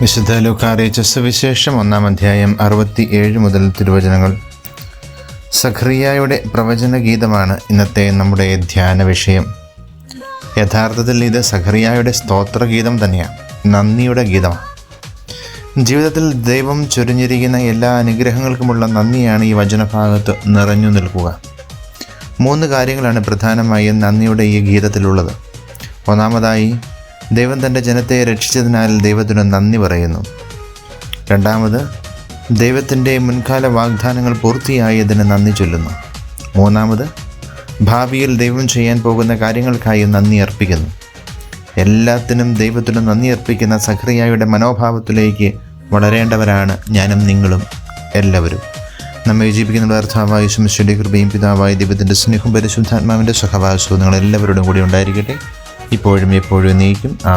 വിശുദ്ധ ലൂക്കാറിയിച്ച സുവിശേഷം ഒന്നാം അധ്യായം അറുപത്തി ഏഴ് മുതൽ തിരുവചനങ്ങൾ. സഖറിയായുടെ പ്രവചന ഗീതമാണ് ഇന്നത്തെ നമ്മുടെ ധ്യാന വിഷയം. യഥാർത്ഥത്തിൽ ഇത് സഖറിയായുടെ സ്തോത്രഗീതം തന്നെയാണ് നന്ദിയുടെ ഗീതമാണ്. ജീവിതത്തിൽ ദൈവം ചൊരിഞ്ഞിരിക്കുന്ന എല്ലാ അനുഗ്രഹങ്ങൾക്കുമുള്ള നന്ദിയാണ് ഈ വചനഭാഗത്ത് നിറഞ്ഞു നിൽക്കുക. മൂന്ന് കാര്യങ്ങളാണ് പ്രധാനമായും നന്ദിയുടെ ഈ ഗീതത്തിലുള്ളത്. ഒന്നാമതായി ദൈവം തന്റെ ജനത്തെ രക്ഷിച്ചതിനാൽ ദൈവത്തിന് നന്ദി പറയുന്നു. രണ്ടാമത് ദൈവത്തിന്റെ മുൻകാല വാഗ്ദാനങ്ങൾ പൂർത്തിയായതിന് നന്ദി ചൊല്ലുന്നു. മൂന്നാമത് ഭാവിയിൽ ദൈവം ചെയ്യാൻ പോകുന്ന കാര്യങ്ങൾക്കായി നന്ദി അർപ്പിക്കുന്നു. എല്ലാത്തിനും ദൈവത്തിന് നന്ദി അർപ്പിക്കുന്ന സഖറിയായുടെ മനോഭാവത്തിലേക്ക് വളരേണ്ടവരാണ് ഞാനും നിങ്ങളും എല്ലാവരും. നമ്മെ വിജയിപ്പിക്കുന്ന അർത്ഥാവായ ശുമിശ്വരുടെ കൃപയും പിതാവായ ദൈവത്തിന്റെ സ്നേഹം പരിശുദ്ധാത്മാവിന്റെ സഹവാസവും നിങ്ങൾ എല്ലാവരോടും കൂടി ഉണ്ടായിരിക്കട്ടെ. ഇപ്പോഴും എപ്പോഴും നീക്കും ആ